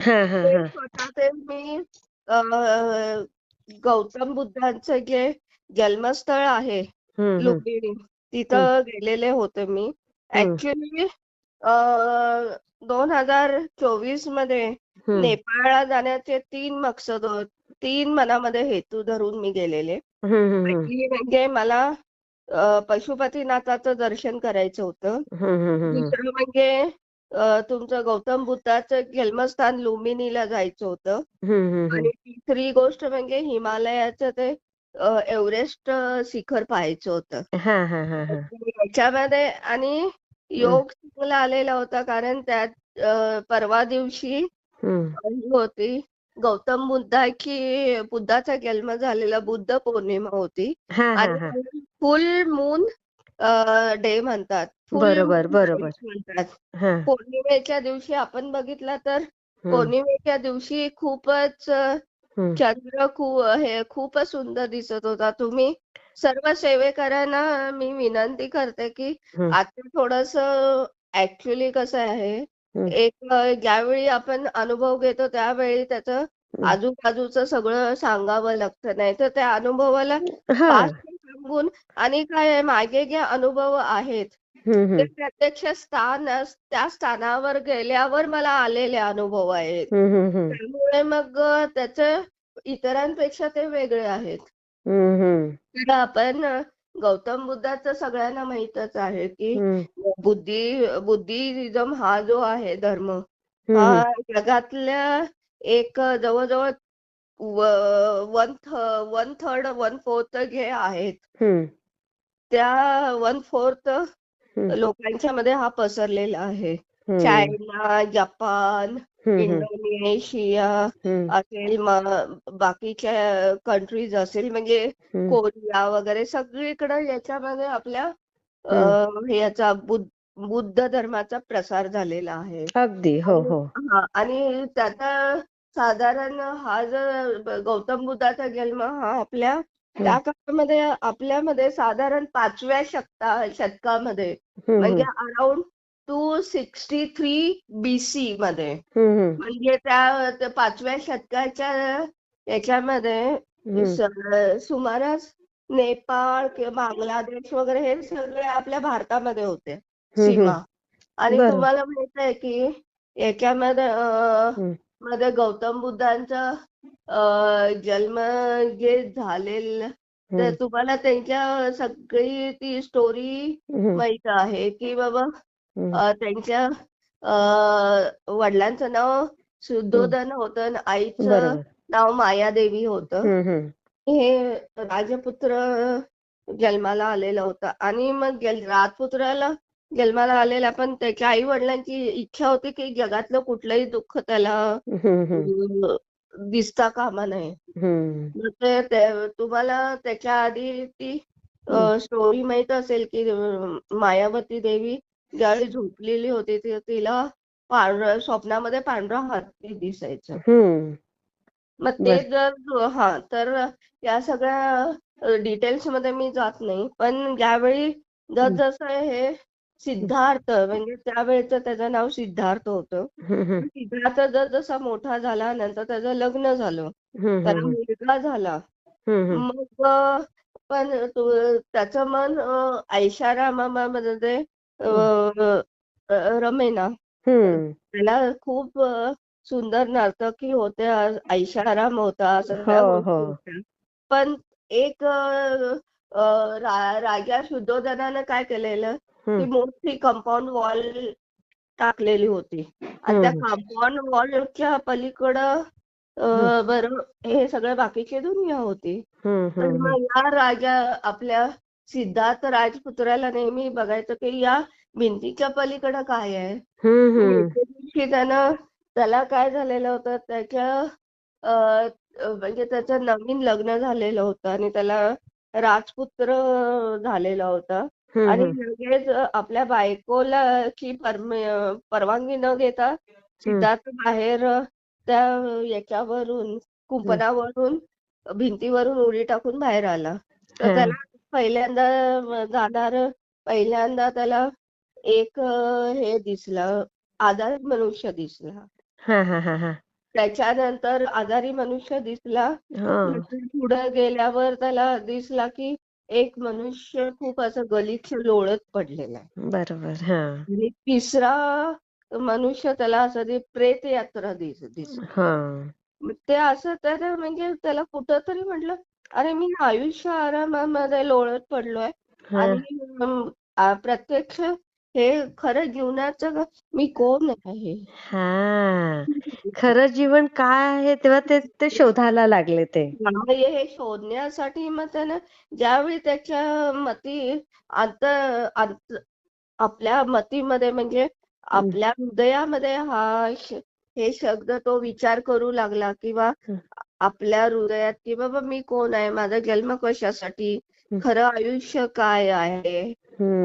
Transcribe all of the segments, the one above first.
हा हा ते हा. स्वतः ते मी अ, गौतम बुद्धांचं जे जन्मस्थळ आहे लुंबिनी तिथं गेलेले होते मी. ऍक्च्युली दोन हजार चोवीसमध्ये नेपाळला जाण्याचे तीन मकसद होत तीन मनामध्ये हेतू धरून मी गेलेले. पहिली म्हणजे मला अ, पशुपतीनाथाचं दर्शन करायचं होतं. दुसरं म्हणजे तुमचं गौतम बुद्धाचं जन्मस्थान लुंबिनीला जायचं होतं. आणि तिसरी गोष्ट म्हणजे हिमालयाचं ते एव्हरेस्ट शिखर पाहायचं होतं. हा हा हा हा. याच्यामध्ये आणि योग चांगला आलेला होता कारण त्यात परवा दिवशी होती. गौतम बुद्धाची बुद्धाचा जन्म झालेला बुद्ध पौर्णिमा होती. आणि फुल मून डे म्हणतात. बरोबर बरोबर. म्हणतात. पौर्णिमेच्या दिवशी आपण बघितलं तर पौर्णिमेच्या दिवशी खूपच चंद्र खूप हे खूपच सुंदर दिसत होता. तुम्ही सर्व सेवेकरांना मी विनंती करते की आता थोडस ऍक्च्युली कसं आहे एक ज्यावेळी आपण अनुभव घेतो त्यावेळी त्याचं आजूबाजूचं सगळं सांगावं लागतं. नाही तर त्या अनुभवाला पाच सांगून आणि काय मागे जे अनुभव आहेत. ते प्रत्यक्ष स्थान त्या स्थानावर गेल्यावर मला आलेले अनुभव आहेत. त्यामुळे मग त्याचं इतरांपेक्षा ते वेगळे आहेत. तर आपण गौतम बुद्धाचं सगळ्यांना माहीतच आहे की बुद्धी बुद्धिझम हा जो आहे धर्म. हा जगातल्या एक जवळजवळ one one third one fourth जे आहेत त्या वन फोर्थ लोकांच्या मध्ये हा पसरलेला आहे. चायना जपान इंडोनेशिया असेल म- बाकीच्या कंट्रीज असेल म्हणजे कोरिया वगैरे सगळीकडे याच्यामध्ये आपल्या याचा बुद्ध बुद्ध धर्माचा प्रसार झालेला आहे. अगदी हो हो. हा आणि त्याचा साधारण हा जर गौतम बुद्धाचा जन्म हा आपल्या त्या काळामध्ये आपल्यामध्ये साधारण पाचव्या शतका शतकामध्ये म्हणजे around two sixty three BC मध्ये. हम्म हम्म म्हणजे त्या पाचव्या शतकाच्या याच्यामध्ये स- सुमारास नेपाळ किंवा बांगलादेश वगैरे हे सगळे आपल्या भारतामध्ये होते. सीमा. आणि तुम्हाला माहीत आहे की याच्यामध्ये मध्ये गौतम बुद्धांचा अ, जन्म जे झालेलं तर तुम्हाला त्यांच्या सगळी ती स्टोरी माहीत आहे की बाबा त्यांच्या अ, वडिलांचं नाव शुद्धोधन होतं आणि आईचं नाव मायादेवी होतं. हे राजपुत्र जन्माला आलेला होता. आणि मग राजपुत्राला जन्माला आलेला पण त्याच्या आई वडिलांची इच्छा होती की जगातलं कुठलंही दुःख त्याला दिसता कामा नये. मग ते ते- तुम्हाला त्याच्या आधी ती स्टोरी माहीत असेल की अं, मायावती देवी ज्यावेळी झोपलेली होती ती- तिला पांढरा स्वप्नामध्ये पांढरा हत्ती दिसायचा. हम्म. मग ते बर. जर हा तर या सगळ्या डिटेल्समध्ये मी जात नाही. पण ज्यावेळी जसजसं हे सिद्धार्थ म्हणजे त्यावेळेचं त्याचं नाव सिद्धार्थ होतं. सिद्धार्थ जर जसा मोठा झाला नंतर त्याचं लग्न झालं. त्याला मुलगा झाला. मग पण तो- त्याचं मन ऐशारामामध्ये रमेना. त्याला खूप सुंदर नर्तकी होत्या ऐशाराम होता हो सगळ्या हो. होत्या. पण एक राजा शुद्धोधनानं काय केलेलं? हम्म. मोठी कंपाऊंड वॉल टाकलेली होती. आणि त्या कंपाऊंड वॉलच्या पलीकडं बरं हे सगळं बाकीची दुनिया होती. तर मग या राजा आपल्या सिद्धार्थ राजपुत्राला नेहमी बघायचं की या भिंतीच्या पलीकडं काय आहे. त्यानं त्याला काय झालेलं होतं त्याच्या म्हणजे त्याचं नवीन लग्न झालेलं होतं आणि त्याला राजपुत्र झालेला होता. आणि लगेच आपल्या बायकोला ची परवानगी न घेता सिद्धार्थ बाहेर त्या याच्यावरून कुंपणावरून भिंतीवरून उडी टाकून बाहेर आला. तर त्याला पहिल्यांदा जाणार पहिल्यांदा त्याला एक हे दिसलं आधार मनुष्य दिसला. हा हा हा हा. त्याच्यानंतर आजारी मनुष्य दिसला. हा. पुढे गेल्यावर त्याला दिसला की एक मनुष्य खूप असं गलिच्छ लोळत पडलेला आहे. बरोबर हा. आणि तिसरा मनुष्य त्याला असं ते प्रेत यात्रा दिस दिस हा. मग ते असं त्याला म्हणजे त्याला कुठंतरी म्हटलं अरे मी आयुष्य आरामामध्ये लोळत पडलोय. हा. आणि आ, प्रत्यक्ष हे खरं जीवनाचं मी कोण आहे? हा. खरं जीवन काय आहे तेव्हा ते ते शोधायला लागले ते. हे शोधण्यासाठी मग त्यानं ज्यावेळी त्याच्या मती अंत अंत आपल्या मतीमध्ये म्हणजे आपल्या हृदयामध्ये हा हे शब्द तो विचार करू लागला किंवा. आपल्या हृदयात की बाबा मी कोण आहे? माझा जन्म कशासाठी. खरं आयुष्य काय आहे?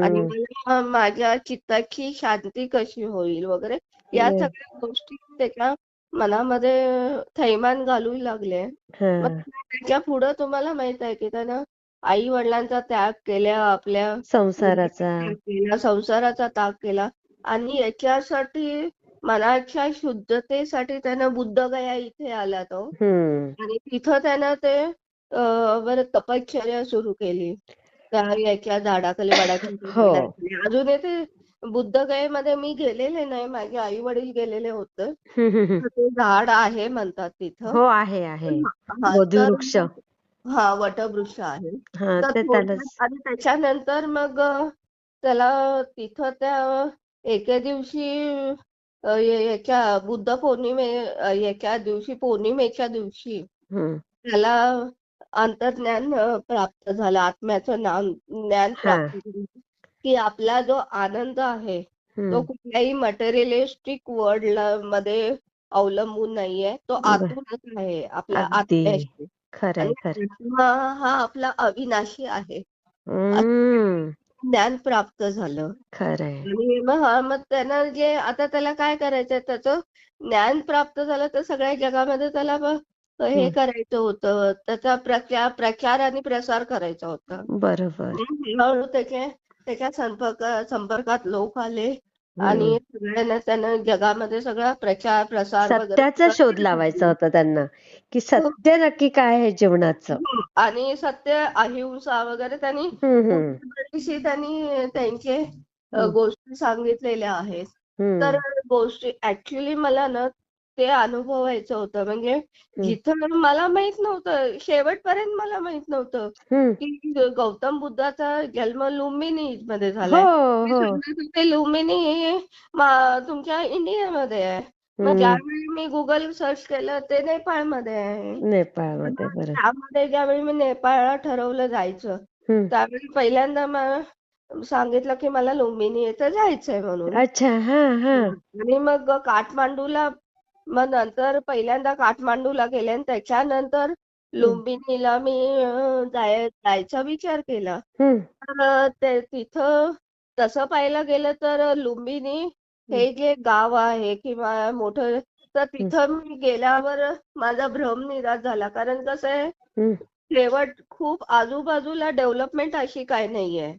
आणि मला माझ्या चित्ताची शांती कशी होईल वगैरे? या. सगळ्या गोष्टी त्याच्या मनामध्ये थैमान घालू लागले. मग त्याच्या पुढं तुम्हाला माहीत आहे की त्यानं आई वडिलांचा त्याग केला आपल्या संसाराचा. केला संसाराचा त्याग केला. आणि याच्यासाठी मनाच्या शुद्धतेसाठी त्यानं बुद्धगया इथे आला तो. आणि तिथं त्यानं ते अं, बरं तपश्चर्या सुरू केली. त्या याच्या झाडाखाली हो. झाडाखाली. अजून ते बुद्धगयेमध्ये मी गेलेले नाही माझे आई वडील गेलेले होते. तर ते झाड आहे म्हणतात तिथं. हो आहे आहे. हा, बोधी तर- वृक्ष हा वटवृक्ष आहे. हा तर ते थोडक्यात त्यालाच आणि त्याच्यानंतर मग अ, त्याला तिथं त्या एके दिवशी अ, या- याच्या बुद्ध पौर्णिमे अ, याच्या दिवशी पौर्णिमेच्या दिवशी त्याला अंतर्ज्ञान प्राप्त झालं. आत्म्याचं ज्ञान ज्ञान. प्राप्त झालं. की आपला जो आनंद आहे तो कुठल्याही मटेरियलिस्टिक वर्ल्डमध्ये अवलंबून नाहीये. तो. आतूनच आहे आपल्या. आत्म्याशी. आत्मा हा आपला अविनाशी आहे. ज्ञान प्राप्त झालं. आणि मग मग त्यानं जे आता त्याला काय करायचंय? त्याचं ज्ञान प्राप्त झालं तर सगळ्या जगामध्ये त्याला मग हे. करायचं होतं. त्याचा प्रचार प्रचार आणि प्रसार करायचा होता. बरोबर. हळूहळू त्याचे त्याच्या संपर्क संपर्कात लोक आले आणि. सगळ्यांना त्यानं जगामध्ये सगळा प्रचार प्रसार सत्याचा शोध लावायचा होता त्यांना की सत्य नक्की काय आहे जीवनाचं? हं. आणि सत्य अहिंसा वगैरे त्यांनी त्यांनी त्यांचे. गोष्टी सांगितलेल्या आहेत. तर गोष्टी ऍक्च्युली मला ना ते अनुभवायचं होतं. म्हणजे जिथं मला माहीत नव्हतं शेवटपर्यंत मला माहीत नव्हतं. की गौतम बुद्धाचा जन्म लुंबिनी मध्ये हो मी हो. सांगत होते लुंबिनी हे मा- तुमच्या इंडियामध्ये आहे. मग. ज्यावेळी मी गुगल सर्च केलं ते नेपाळमध्ये आहे. नेपाळमध्ये त्यामध्ये ज्यावेळी मी नेपाळला ठरवलं जायचं. त्यावेळी पहिल्यांदा मला सांगितलं की मला लुंबिनी येथे जायचंय म्हणून. अच्छा हा हा. आणि मग काठमांडूला मग नंतर पहिल्यांदा काठमांडूला गेले आणि त्याच्यानंतर लुंबिनीला मी जाय जायचा विचार केला. तर ते तिथं तसं पाहायला गेलं तर लुंबिनी हे जे गाव आहे किंवा मोठं तर तिथं मी गेल्यावर माझा भ्रम निराश झाला. कारण कसं आहे. शेवट खूप आजूबाजूला डेव्हलपमेंट अशी काय नाहीये.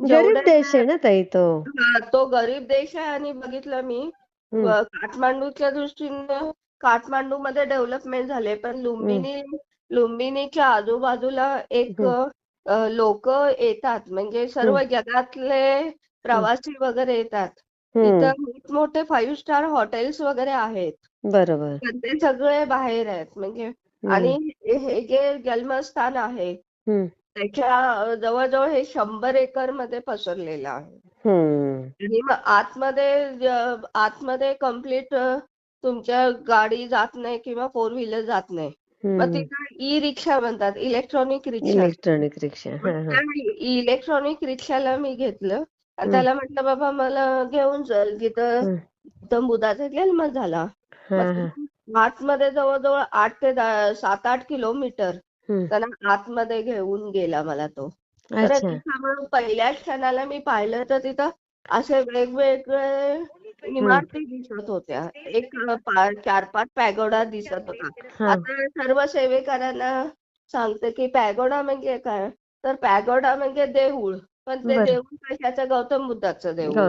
गरीब देश आहे ना ताई तो. हा, तो गरीब देश आहे आणि बघितलं मी काठमांडूच्या दृष्टीने काठमांडूमध्ये डेव्हलपमेंट झाले पण लुंबिनी लुंबिनीच्या आजूबाजूला एक लोक येतात म्हणजे सर्व जगातले प्रवासी वगैरे येतात. तिथं मोठमोठे फाईव्ह स्टार हॉटेल्स वगैरे आहेत. बरोबर. पण ते सगळे बाहेर आहेत म्हणजे. आणि हे जे जन्मस्थान आहे. त्याच्या जवळजवळ हे शंभर एकरमध्ये पसरलेलं आहे. आणि मग आतमध्ये आतमध्ये कंप्लीट तुमच्या गाडी जात नाही किंवा फोर व्हीलर जात नाही. मग. तिथं ई रिक्षा म्हणतात इलेक्ट्रॉनिक रिक्षा इलेक्ट्रॉनिक रिक्षा हा हा. इलेक्ट्रॉनिक रिक्षाला मी घेतलं. आणि त्याला म्हटलं बाबा मला घेऊन चल जन्म झाला. हा मग हा. आतमध्ये जवळजवळ आठ ते सात आठ किलोमीटर त्यांना आतमध्ये घेऊन गेला मला तो. मग पहिल्या क्षणाला मी पाहिलं तर तिथं असे वेगवेगळे इमारती दिसत होत्या. एक चार पाच पॅगोडा दिसत होता. आता सर्व सेवेकरांना सांगते की पॅगोडा म्हणजे काय? तर पॅगोडा म्हणजे देऊळ. पण ते. देऊळ कशाचं? गौतम बुद्धाचं देऊळ.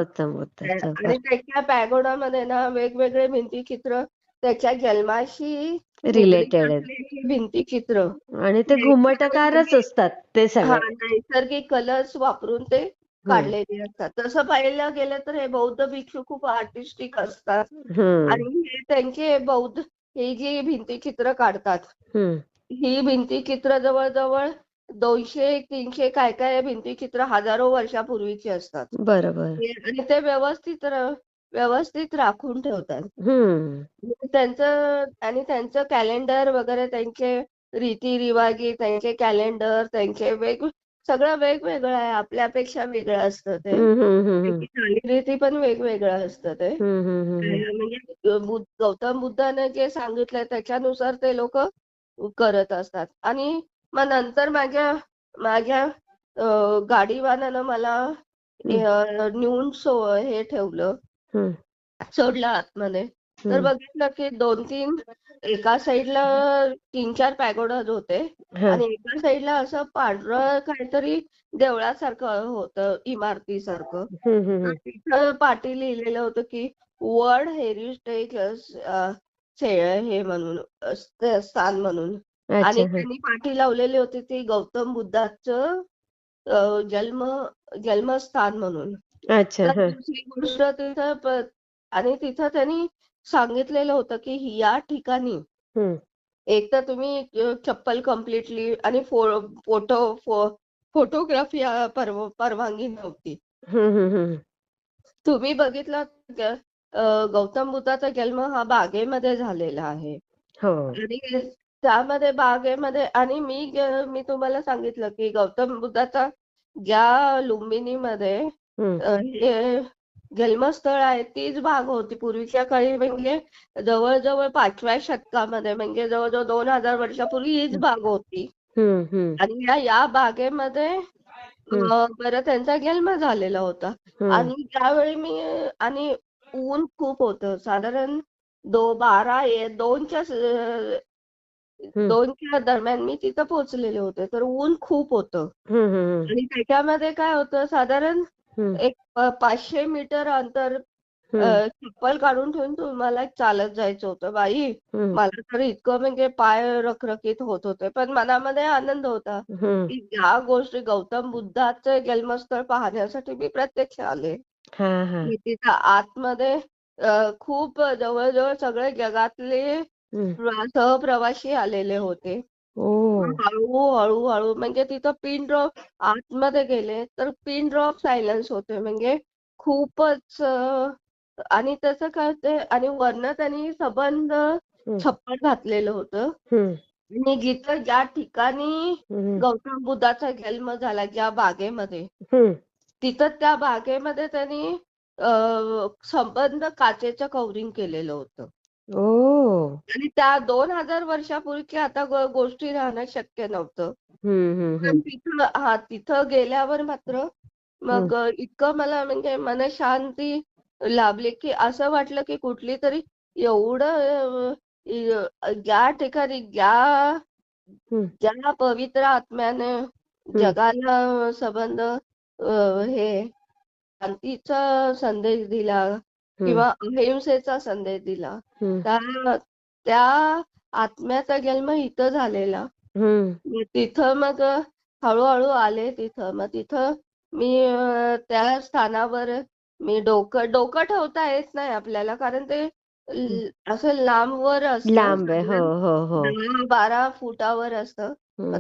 आणि त्याच्या पॅगोडामध्ये ना वेगवेगळे भिंतीचित्र त्याच्या जन्माशी रिलेटेड आहेत. असलेली भिंतीचित्र आणि ते घुमटकारच असतात ते हा सगळे नैसर्गिक कलर्स वापरून ते काढलेले असतात. तसं पाहायला गेलं तर हे बौद्ध भिक्षू खूप आर्टिस्टिक असतात. हम्म. आणि हे त्यांचे बौद्ध ही जी भिंतीचित्र काढतात हम्म. ही भिंतीचित्र जवळजवळ दोनशे तीनशे काय काय भिंतीचित्र हजारो वर्षापूर्वीची असतात. बरोबर. आणि ते व्यवस्थित र- व्यवस्थित राखून ठेवतात. हम्म. त्यांचं आणि त्यांचं कॅलेंडर वगैरे त्यांचे रीतिरिवाजी त्यांचे कॅलेंडर त्यांचे वेग सगळं वेगवेगळं आहे. आपल्यापेक्षा वेगळं असतं ते. त्यांची चालीरीती पण वेगवेगळं असतं ते. म्हणजे बुद्ध- गौतम बुद्धाने जे सांगितलंय त्याच्यानुसार ते लोक करत असतात. आणि मग नंतर माझ्या माझ्या अं, गाडीवाल्यानं मला अं, नेऊन सो हे ठेवलं. सोडलं आतमध्ये तर. बघितलं की दोन तीन एका साईडला तीन चार पॅगोडाज होते हा. आणि एका साईडला असं पांढरं काहीतरी देवळासारखं होतं इमारतीसारखं तर. तिथं पाठी लिहिलेलं होतं की वर्ल्ड हेरिटेज हे म्हणून अ, स्थान म्हणून आणि अच्छा हा. त्यांनी पाठी लावलेली होती ती गौतम बुद्धाचं अ, जन्म जन्मस्थान म्हणून अच्छा तर हा. गोष्ट तिथं प- आणि तिथं त्यांनी सांगितलेलं होतं की या ठिकाणी एक तर तुम्ही अ, चप्पल कम्प्लिटली आणि फो- फोटो फो- फोटोग्राफी अ, परव- परवानगी नव्हती. तुम्ही बघितलं अ, गौतम बुद्धाचा जन्म हा बागेमध्ये झालेला आहे. हो. आणि त्यामध्ये बागेमध्ये आणि मी ग- मी तुम्हाला सांगितलं की गौतम बुद्धाचा ज्या लुंबिनीमध्ये हे जन्मस्थळ आहे तीच बाग होती. पूर्वीच्या काळी म्हणजे जवळजवळ पाचव्या शतकामध्ये म्हणजे जवळजवळ दोन हजार वर्षापूर्वी हीच बाग होती. हम्म हम्म. आणि या या बागेमध्ये बरं त्यांचा जन्म झालेला होता. आणि त्यावेळी मी आणि ऊन खूप होतं. साधारण दो बारा दोनच्या. दोनच्या दरम्यान मी तिथं पोहोचलेले होते. तर ऊन खूप होतं. आणि त्याच्यामध्ये काय होतं साधारण. एक पाचशे मीटर अंतर. चप्पल काढून ठेवून तुम्हाला चालत जायचं होतं बाई. मला तर इतकं म्हणजे पाय रखरखीत होत होते पण मनामध्ये आनंद होता. की या गोष्टी गौतम बुद्धाचे जन्मस्थळ पाहण्यासाठी मी प्रत्यक्ष आले तिथं आतमध्ये खूप जवळजवळ सगळे जगातले सहप्रवासी आलेले होते हळू हळू हळू म्हणजे तिथं पिन ड्रॉप आतमध्ये गेले तर पिन ड्रॉप सायलन्स होते म्हणजे खूपच अ, आणि तसं काय आणि वरनं त्यांनी सबंध. छप्पर घातलेलं होतं. आणि जिथं ज्या ठिकाणी. गौतम बुद्धाचा जन्म झाला ज्या बागेमध्ये. तिथं त्या बागेमध्ये त्यांनी अ, संबंध काचेचं कवरिंग केलेलं होतं ओ. आणि त्या दोन हजार वर्षापूर्वी आता गो- गोष्टी राहणं शक्य नव्हतं. हम्म हम्म पण. तिथं हा तिथं गेल्यावर मात्र मग इतकं मला म्हणजे मनशांती लाभली की असं वाटलं की कुठली तरी एवढं अ, ज्या ठिकाणी ज्या. ज्या पवित्र आत्म्याने जगाला संबंध अ, हे शांतीचा संदेश दिला. किंवा अहिंसेचा संदेश दिला. हम्म. त्या आत्म्याचा जन्म इथं झालेला. तिथं मग हळूहळू आले तिथं. मग तिथं मी त्या स्थानावर मी डोकं डोकं ठेवता येत नाही आपल्याला. कारण ते असं लांबवर असतं. लांब हो हो हो. बारा फुटावर असतं.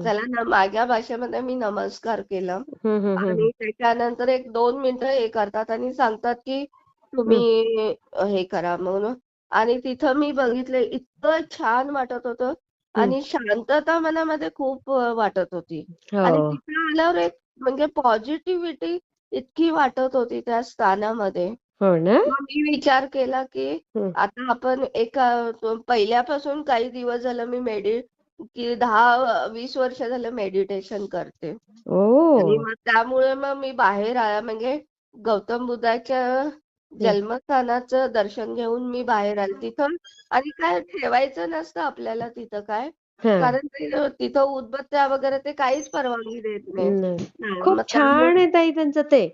त्याला माझ्या भाषेमध्ये मी नमस्कार केला. आणि त्याच्यानंतर एक दोन मिनिटं हे करतात आणि सांगतात की तुम्ही हे. करा म्हणून. आणि तिथं मी बघितलं इतकं छान वाटत होतं आणि शांतता मनामध्ये खूप वाटत होती. आणि हो तिथे आल्यावर एक म्हणजे पॉझिटिव्हिटी इतकी वाटत होती त्या स्थानामध्ये. हो ना? मी विचार केला की. आता आपण एका पहिल्यापासून काही दिवस झालं मी मेडि की दहा वीस वर्ष झालं मेडिटेशन करते. आणि मग त्यामुळे मग मी बाहेर म्हणजे गौतम बुद्धाच्या जन्मस्थानाचं दर्शन घेऊन मी बाहेर आले तिथं आणि काय ठेवायचं नसतं आपल्याला तिथं काय. कारण तिथं उदबत्त्या वगैरे ते काहीच परवानगी देत. नाही. खूप छान आहे ताई त्यांचं ते.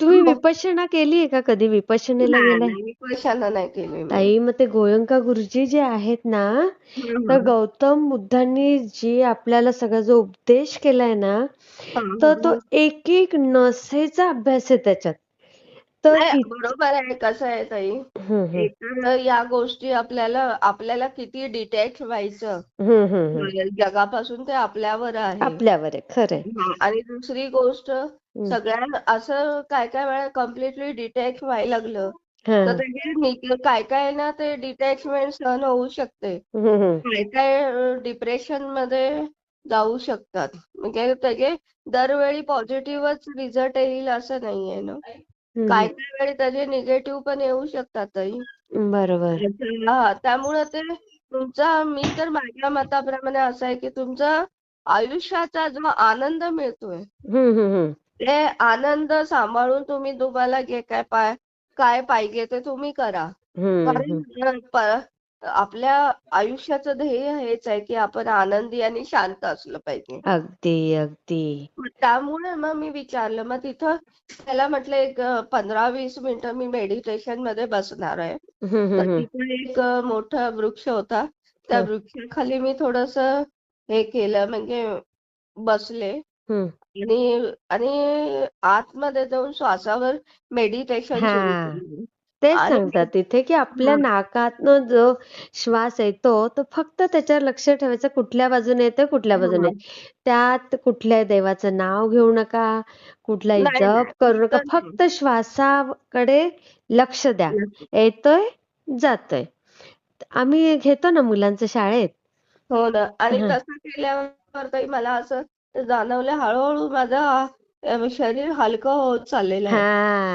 तुम्ही हो. विपश्यना केलीये का कधी? विपश्यनेला नाही, गेलाय? नाही. विपश्यना नाही केली. ताई मग ते गोयंका गुरुजी जे आहेत ना, तर. गौतम बुद्धांनी जी आपल्याला सगळा जो उपदेश केलाय ना, तर. तो एक-एक नसेचा अभ्यास आहे त्याच्यात. तर नाही, ती बरोबर आहे. कसं आहे ताई. एकतर या गोष्टी आपल्याला आपल्याला किती डिटॅच व्हायचं हं. जगापासून ते आपल्यावर आहे. आपल्यावर आहे. खरंय. आणि दुसरी गोष्ट. सगळ्या असं काय-काय वेळा कम्प्लिटली डिटॅच व्हायला लागलं, तर. त्याचे नि काय-काय ना ते डिटॅचमेंट सहन होऊ शकते. हं. काय-काय अ, डिप्रेशनमध्ये जाऊ शकतात. म्हणजे त्याचे दरवेळी पॉझिटिव्हच रिझल्ट येईल असं नाहीये ना. हं. काय-काय वेळी त्याचे निगेटिव्ह पण येऊ शकतात ताई. बरोबर. हां, त्यामुळं ते तुमचा मी तर माझ्या मताप्रमाणे असं आहे, की तुमचा आयुष्याचा जो आनंद मिळतोय, हं, हं, हं. ते आनंद सांभाळून तुम्ही तुम्हाला जे काय पाय काय पाहिजे ते तुम्ही करा. हं, हं. प आपल्या आयुष्याचं ध्येय हेच आहे, की आपण आनंदी आणि शांत असलं पाहिजे. अगदी, अगदी. त्यामुळे मग मी विचारलं. मग तिथं त्याला म्हटलं एक अ, 15-20 मिनिटं मी मेडिटेशनमध्ये बसणार आहे. तर. तिथे एक मोठा वृक्ष होता. त्या. वृक्षाखाली मी थोडंसं हे केलं म्हणजे बसले. आणि आणि आतमध्ये जाऊन श्वासावर मेडिटेशन सुरू. केलं. तेच सांगतात तिथे, की आपल्या हां. नाकातनं जो श्वास येतो, तो फक्त त्याच्यावर लक्ष ठेवायचं कुठल्या बाजूने येतोय, कुठल्या बाजूने. हां. त्यात कुठल्याही देवाचं नाव घेऊ नका, कुठलाही नाही, जप नाही. करू नका. नाही. फक्त श्वासाकडे लक्ष द्या. येतोय, जातोय. आम्ही घेतो ना मुलांचं शाळेत. हो ना. आणि हां. तसं केल्यावर ताई मला असं जाणवलं हळू-हळू माझं शरीर हलकं होत चाललेलं आहे.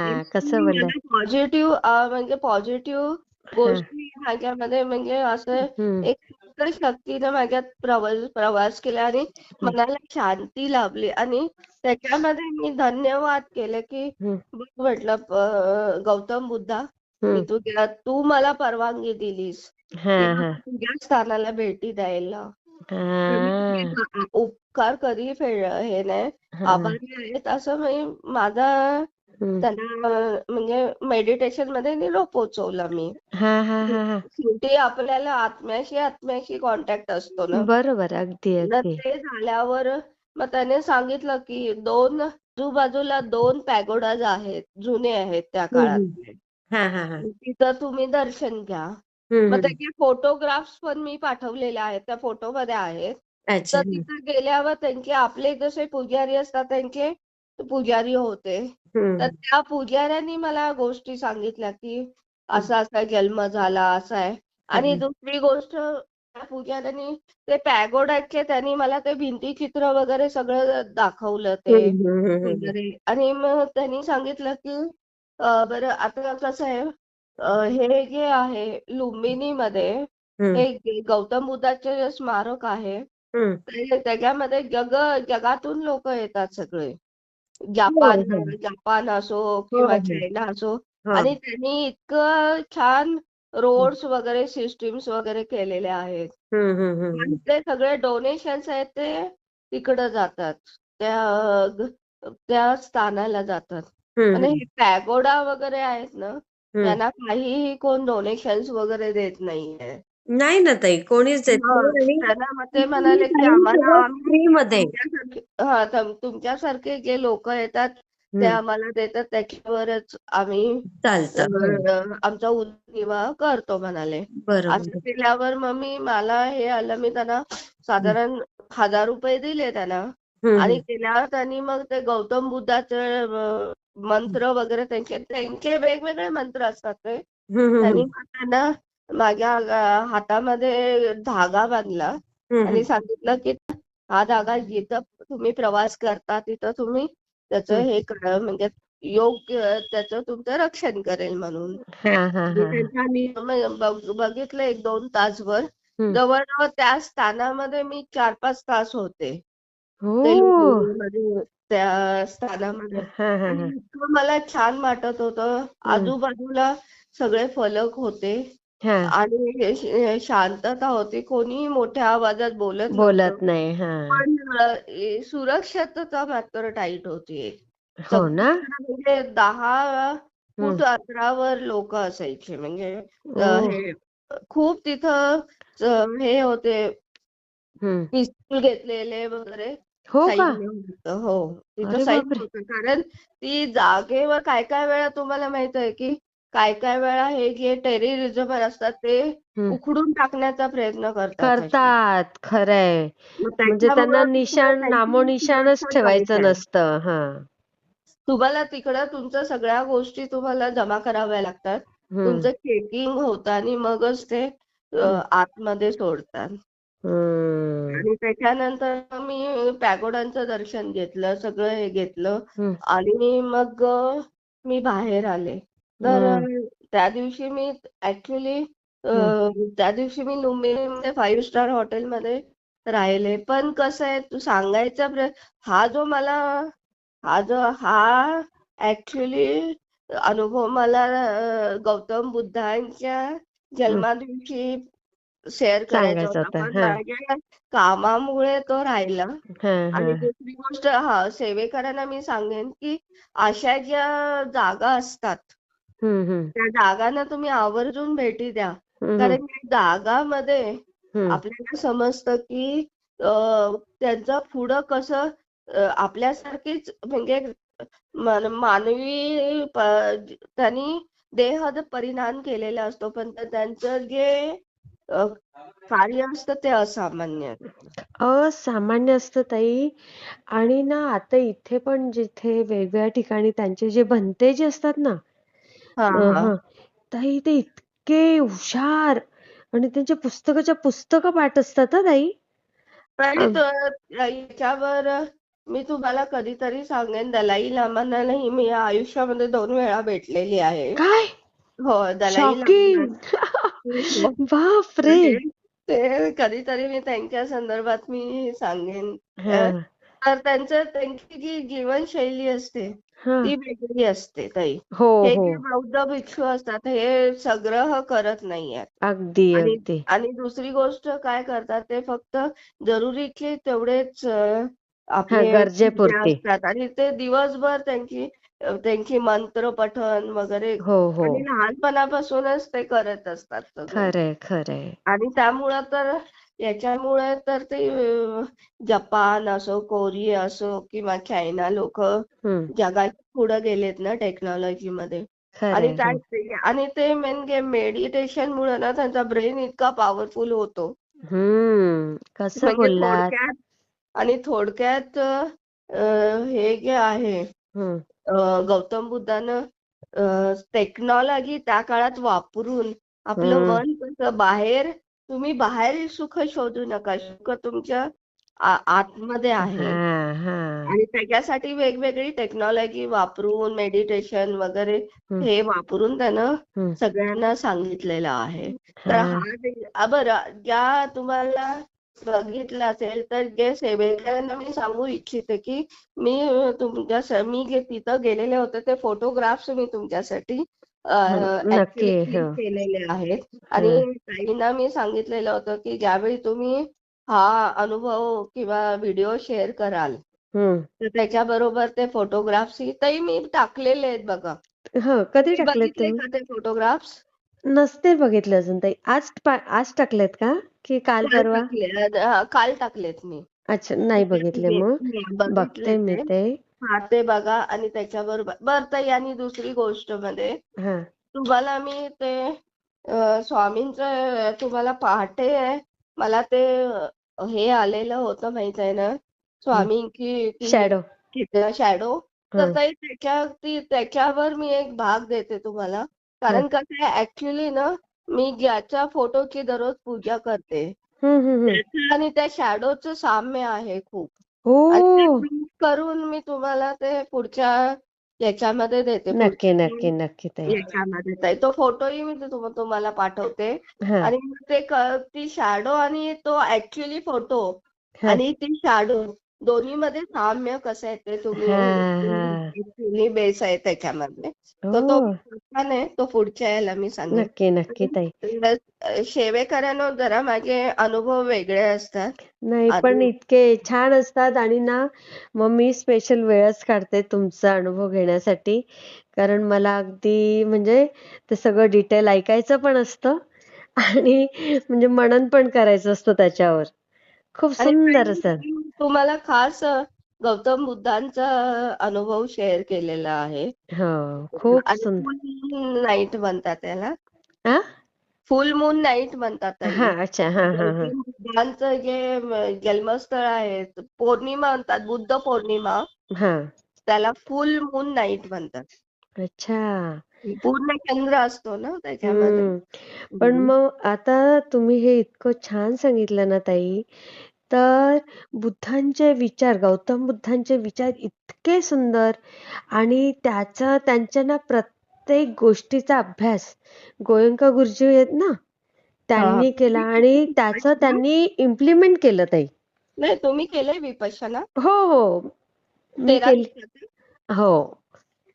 हां. कसं? मला पॉझिटिव्ह अ, म्हणजे पॉझिटिव्ह हां. गोष्टी माझ्यामध्ये म्हणजे असं हं. एक सुप्त शक्तीनं माझ्यात प्रवास प्रवास केला आणि हं. मनाला शांती लाभली आणि त्याच्यामध्ये मी धन्यवाद केले, की हं. बघ म्हटलं प गौतम बुद्धा, मी हं. तुझ्या तू मला परवानगी दिलीस, की हां, मला हां. तुझ्या स्थानाला भेटी द्यायला. हां. उपकार कधी फेड हे नाही हां. आभारी आहेत असं मी माझा हं. त्यांना म्हणजे मेडिटेशनमध्ये निरोप पोहोचवला मी. हां, हां, हां, हां. शेवटी आपल्याला आत्म्याशी आत्म्याशी कॉन्टॅक्ट असतो ना. बरोबर. अगदी, तर अगदी. ते झाल्यावर मग त्याने सांगितलं, की 2 आजूबाजूला 2 पॅगोडाज आहेत. जुने आहेत त्या हं, हं. काळातले. हां, हां, हां. तिथं तुम्ही दर्शन घ्या. मग. त्याचे फोटोग्राफ्स पण मी पाठवलेले आहेत. त्या फोटोमध्ये आहेत. तर हं. तिथं गेल्यावर त्यांचे आपले जसे पुजारी असतात त्यांचे पुजारी होते. तर. त्या पुजाऱ्यांनी मला गोष्टी सांगितल्या, की असा-असा जन्म झाला, असा आहे. आणि. दुसरी गोष्ट त्या पुजाऱ्यांनी ते पॅगोडाचे त्यांनी मला ते भिंतीचित्र वगैरे सगळं दाखवलं ते. वगैरे आणि मग त्यांनी सांगितलं, की अ, बरं आता कसं आहे अ, हे जे आहे लुंबिनीमध्ये हं. हे गौतम बुद्धाचे जे स्मारक आहे, हं. ते त्याच्यामध्ये जग जगातून लोकं येतात सगळे. हो, जपान हो. जपान असो हो, किंवा हो. चायना असो हां. आणि त्यांनी इतकं छान हं. रोड्स वगैरे सिस्टम्स वगैरे केलेले आहेत. हं, हं, हं, आणि हं. ते सगळे डोनेशन्स आहेत ते तिकडं जातात. त्या अ, ग त्या स्थानाला जातात. हं, आणि हं. हे पॅगोडा वगैरे आहेत ना. त्यांना काहीही कोण डोनेशन्स वगैरे देत नाहीये. नाही ना ताई. कोणीच देत. नाही त्यांना मग ते म्हणाले, की आम्हाला फ्रीमध्ये. तुमच्यासारखे हां, जे लोकं येतात ते. आम्हाला देतात त्याच्यावरच आम्ही चालतं. आमचा उदरनिर्वाह करतो म्हणाले. असं. केल्यावर मग मी मला हे आलं मी त्यांना. साधारण ₹1000 दिले त्यांना आणि. केल्यावर त्यांनी मग ते गौतम बुद्धाचे मंत्र वगैरे त्यांचे त्यांचे वेगवेगळे मंत्र असतात ते. हं, हं, त्यांनी हं. त्यांना माझ्या हातामध्ये धागा बांधला हं, आणि हं. सांगितलं, की हा धागा जिथं तुम्ही प्रवास करता तिथं तुम्ही त्याचं हं. हे करा म्हणजे योग्य त्याचं तुमचं रक्षण करेल म्हणून. हां, हां, हां, हां. त्यांचा मी बघितलं 1-2 तासभर. हं. जवळ-जवळ त्या स्थानामध्ये मी 4-5 तास होते. त्या स्थानामध्ये. आणि. इतकं मला छान वाटत होतं. आजूबाजूला सगळे फलक होते. आणि श- शांतता होती. कोणी मोठ्या आवाजात बोलत बोलत नव्हतं नाही हा. पण अ, सुरक्षितता मात्र टाईट होती हो ना? म्हणजे दहा फूट. अंतरावर लोक असायचे. म्हणजे अ, हे खूप तिथं अ, हे होते. हम्म. पिस्तूल घेतलेले वगैरे. हो का? होतं हो. तिथं अरे सैन्य बापरे! होतं कारण ती जागेवर काय काय वेळा तुम्हाला माहीत आहे की काय काय वेळा हे जे टेररिझम असतात ते उखडून टाकण्याचा प्रयत्न करतात असे. करतात खरंय. मग म्हणजे त्यांना त्याच्यामुळं तिकडं निशाण नामोनिशाणच ठेवायचं आहे. नसतं हा. तुम्हाला तिकडं तुमच्या सगळ्या गोष्टी तुम्हाला जमा कराव्या लागतात. तुमचं चेकिंग होतं आणि मगच ते अ, आतमध्ये सोडतात. आणि त्याच्यानंतर मी पॅगोडांचं दर्शन घेतलं सगळं हे घेतलं आणि मग मी बाहेर आले. तर त्या दिवशी मी ऍक्च्युली त्या दिवशी मी लुंबिनीमध्ये फाईव्ह स्टार हॉटेलमध्ये राहिले. पण कसं आहे तू सांगायचा प्र हा जो मला हा जो हा ऍक्च्युली अनुभव मला गौतम बुद्धांच्या जन्मादिवशी शेअर करायचा सांगायचं होता. पण माझ्या कामामुळे तो राहिला. हा आणि हा दुसरी गोष्ट हा सेवेकरांना मी सांगेन की अशा ज्या जागा असतात हम्म हम्म. त्या जागांना तुम्ही आवर्जून भेटी द्या. हम्म कारण या जागामध्ये हम्म. आपल्याला समजतं की अ, त्यांचं पुढं कसं अ, आपल्यासारखीच म्हणजे मन- मानवी प- त्यांनी देह परिधान केलेला असतो. पण त्या- त्यांचं जे अ, कार्य असतं ते असामान्य. असतं. असामान्य असतं ताई. आणि ना आता इथे पण जिथे वेगवेगळ्या ठिकाणी त्यांचे जे भंते जे असतात ना हा अं, हा. हं, ताई ते इतके हुशार आणि त्यांच्या पुस्तकाच्या पुस्तकं पाठ असतात हं ताई. आणि अं, तो- याच्यावर मी तुम्हाला कधीतरी सांगेन दलाई लामांनाही मी आयुष्यामध्ये दोन वेळा भेटलेली आहे. काय? हो दलाई लामा शॉकिंग बापरे. ते ते कधीतरी मी त्यांच्या संदर्भात मी सांगेन. तर त्यांचं त्यांची जी जीवनशैली असते ती वेगळी असते ताई. हो हे हो. जे बौद्ध भिक्षू असतात हे संग्रह करत नाहीयेत. अगदी आणि अगदी. आणि दुसरी गोष्ट काय करतात ते फक्त जरुरीचे तेवढेच आपले गरजेपुरती. असतात. आणि ते दिवसभर त्यांची त्यांची मंत्र पठण वगैरे हो हो. आणि लहानपणापासूनच ते करत असतात सगळं. खरंय खरंय. आणि त्यामुळं तर याच्यामुळे तर ते अ, जपान असो कोरिया असो किंवा चायना लोक हम्म. जगाच्या पुढे गेलेत ना टेक्नॉलॉजी मध्ये आणि खरंय. हो आणि ते म्हणजे मेडिटेशन मुळे ना त्यांचा ब्रेन इतका पॉवरफुल होतो. हम्म. कसं म्हणजे बोललात? थोडक्यात आणि थोडक्यात अ, हे जे आहे अ, गौतम बुद्धानं टेक्नॉलॉजी त्या काळात वापरून आपलं मन कसं बाहेर तुम्ही बाहेर सुख शोधू नका. सुख तुमच्या आ- आतमध्ये आहे. हा हा. आणि त्याच्यासाठी वेगवेगळी टेक्नॉलॉजी वापरून मेडिटेशन वगैरे हे वापरून त्यानं सगळ्यांना सांगितलेलं आहे. तर हा. हा बरं ज्या तुम्हाला बघितलं असेल तर जे सेवेकरांना मी सांगू इच्छिते की मी तुमच्या मी जे तिथं गेलेले होते ते फोटोग्राफ्स मी तुमच्यासाठी हं, हो. केलेले आहेत. हा. आणि ताईंना मी सांगितलेलं होतं की ज्यावेळी तुम्ही हा अनुभव किंवा व्हिडिओ शेअर कराल तर त्याच्याबरोबर ते फोटोग्राफ्स ताई मी टाकलेले आहेत बघा. हो कधी का ते फोटोग्राफ्स नसते बघितले अजून ताई. आज आज टाकलेत का? की काल काल परवा? टाकले अ, काल टाकलेत मी. अच्छा नाही बघितले मग. बघितले बघते मी ते. ते. हा ते बघा आणि त्याच्याबरोबर बर ताई आणि दुसरी गोष्टमध्ये हा. तुम्हाला मी ते अ, स्वामींचं तुम्हाला पहाटे मला ते हे आलेलं होतं माहीत आहे ना? स्वामींची ती शॅडो शॅडो तर हं. ताई त्याच्या ती त्याच्यावर मी एक भाग देते तुम्हाला. हं. कारण कसं आहे ऍक्च्युली ना मी ज्याच्या फोटोची दररोज पूजा करते. हं हं हं. त्याचं आणि त्या शॅडोचं साम्य आहे खूप. हो. आणि ते करून मी तुम्हाला ते पुढच्या याच्यामध्ये देते. नक्की पुढच्या नक्की नक्की ताई. याच्यामध्ये. ताई तो फोटोही मी ते तुम- तुम्हाला पाठवते. हा. आणि मग ते क- ती शॅडो आणि तो ऍक्च्युली फोटो हा. आणि ती शॅडो दोन्ही मध्ये साम्य कसं आहे ते तुम्ही हा हा. तुम्ही बेस आहे त्याच्यामध्ये. तर तो हो छान आहे तो पुढच्या याला मी सांगेन. नक्की नक्की ताई. सेवेकरांनो जरा माझे अनुभव वेगळे असतात. नाही पण आणि इतके छान असतात आणि ना मग मी स्पेशल वेळच काढते तुमचा अनुभव घेण्यासाठी. कारण मला अगदी म्हणजे ते सगळं डिटेल ऐकायचं पण असतं आणि म्हणजे मनन पण करायचं असतं त्याच्यावर. खूप आणि सुंदर असं. तुम्हाला खास गौतम बुद्धांचा अनुभव शेअर केलेला आहे. हो खूप सुंदर नाईट म्हणतात त्याला. फुल मून नाईट म्हणतात हा ताई अच्छा हा हा हा. गौतम बुद्धांचं जे जन्मस्थळ आहे पौर्णिमा म्हणतात बुद्ध पौर्णिमा. हा. त्याला फुल मून नाईट म्हणतात. अच्छा. पूर्ण चंद्र असतो ना त्याच्यामध्ये. हम्म. पण हम्म. मग आता तुम्ही हे इतकं छान सांगितलं ना ताई तर बुद्धांचे विचार गौतम बुद्धांचे विचार इतके सुंदर आणि त्याचा त्यांच्या ना प्रत्येक गोष्टीचा अभ्यास. गोयंका गुरुजी आहेत ना त्यांनी केला आणि त्याचं त्यांनी इम्प्लिमेंट केलं ताई. नाही तुम्ही केलंय विपश्यना. हो हो. मी केली? हो.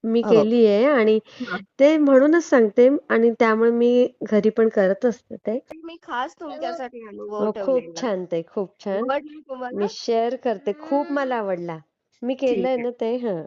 मी हो केली आहे आणि हा. ते म्हणूनच सांगते आणि त्यामुळे मी घरी पण करत असते ते. मी खास तुमच्यासाठी अनुभव हो, खूप ठेवलेला. छान ते खूप छान. आवडली तुम्हाला? मी शेअर करते खूप मला आवडला. मी ठीक केलंय आहे. ना ते हा.